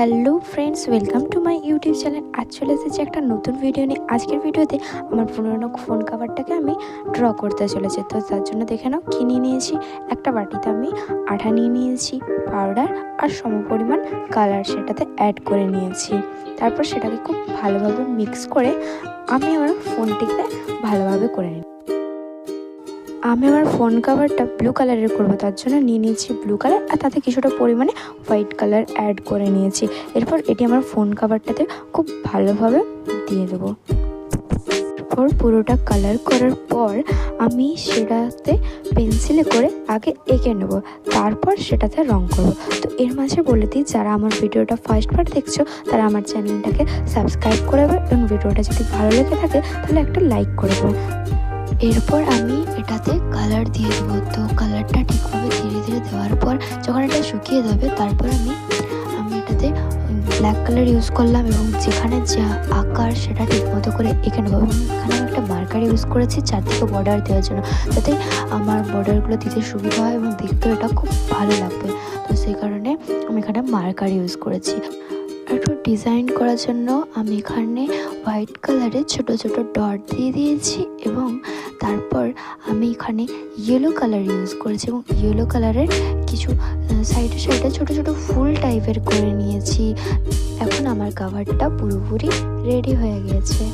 Hello friends, welcome to my YouTube channel. আজ চলে এসেছি একটা নতুন ভিডিও নিয়ে। আজকের ভিডিওতে আমার পুরোনো ফোন কাভারটাকে আমি ড্র করতে চলেছি। তো তার জন্য দেখে নাও কী নিয়ে নিয়েছি। একটা বাটিতে আমি আঠা নিয়ে নিয়েছি পাউডার আর সমপরিমাণ কালার সেটাতে অ্যাড করে নিয়েছি। তারপর সেটাকে খুব ভালোভাবে মিক্স করে আমি আমার ফোনটিকে ভালোভাবে করে নিই। আমি আমার ফোন কাভারটা ব্লু কালারের করব, তার জন্য নিয়ে নিয়েছি ব্লু কালার আর তাতে কিছুটা পরিমাণে হোয়াইট কালার অ্যাড করে নিয়েছি। এরপর এটি আমার ফোন কাভারটাতে খুব ভালোভাবে দিয়ে দেবো। এরপর পুরোটা কালার করার পর আমি সেটাতে পেন্সিলে করে আগে এঁকে নেব, তারপর সেটাতে রং করব। তো এর মাঝে বলে দিই, যারা আমার ভিডিওটা ফার্স্ট বার দেখছ, তারা আমার চ্যানেলটাকে সাবস্ক্রাইব করে এবং ভিডিওটা যদি ভালো লেগে থাকে, তাহলে একটা লাইক করে দেবো। এরপর আমি এটাতে কালার দিয়ে দেবো। তো কালারটা ঠিকভাবে ধীরে ধীরে দেওয়ার পর যখন এটা শুকিয়ে যাবে, তারপর আমি আমি এটাতে ব্ল্যাক কালার ইউজ করলাম এবং যেখানে যা আকার সেটা ঠিকমতো করে এঁকে নেব এখানে আমি একটা মার্কার ইউজ করেছি চারদিকে বর্ডার দেওয়ার জন্য। যাতে আমার বর্ডারগুলো দিতে সুবিধা হয় এবং দেখতেও এটা খুব ভালো লাগবে। তো সেই কারণে আমি এখানে মার্কার ইউজ করেছি। একটু ডিজাইন করার জন্য আমি এখানে হোয়াইট কালারের ছোট ছোট ডট দিয়ে দিয়েছি এবং তারপর আমি এখানে ইয়েলো কালার ইউজ করেছি এবং ইয়েলো কালারের কিছু সাইডে সাইডে ছোট ছোট ফুল টাইপের করে নিয়েছি। এখন আমার কাভারটা পুরোপুরি রেডি হয়ে গেছে।